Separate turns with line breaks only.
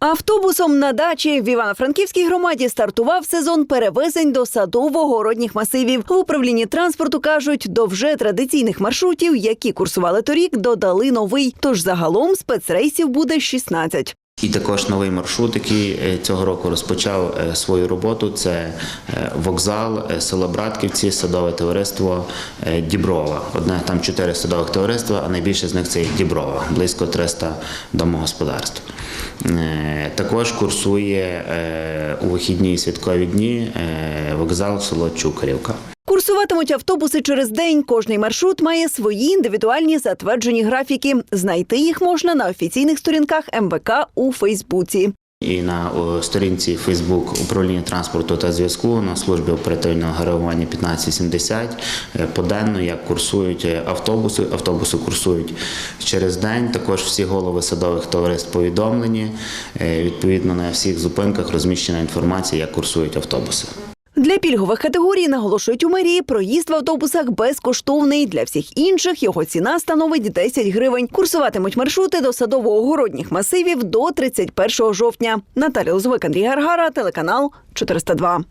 Автобусом на дачі в Івано-Франківській громаді стартував сезон перевезень до садово-городніх масивів. В управлінні транспорту кажуть, до вже традиційних маршрутів, які курсували торік, додали новий. Тож загалом спецрейсів буде 16.
І також новий маршрут, який е, цього року розпочав е, свою роботу. Це е, вокзал, село Братківці, садове товариство Діброва. Одне там чотири садових товариства, а найбільше з них це Діброва, близько 300 домогосподарств. Також курсує у вихідні і святкові дні вокзал село Чукарівка.
Курсуватимуть автобуси через день. Кожний маршрут має свої індивідуальні затверджені графіки. Знайти їх можна на офіційних сторінках МВК у Фейсбуці.
І на сторінці Фейсбук управління транспорту та зв'язку на службі оперативного реагування 1570 е, поденно як курсують е, автобуси. Автобуси курсують через день. Також всі голови садових товариств повідомлені. Е, Відповідно на всіх зупинках розміщена інформація, як курсують автобуси.
Для пільгових категорій наголошують у мерії, проїзд в автобусах безкоштовний. Для всіх інших його ціна становить 10 гривень. Курсуватимуть маршрути до садово-огородніх масивів до 31 жовтня. Наталя Лозовик, Андрій Гаргара, телеканал 402.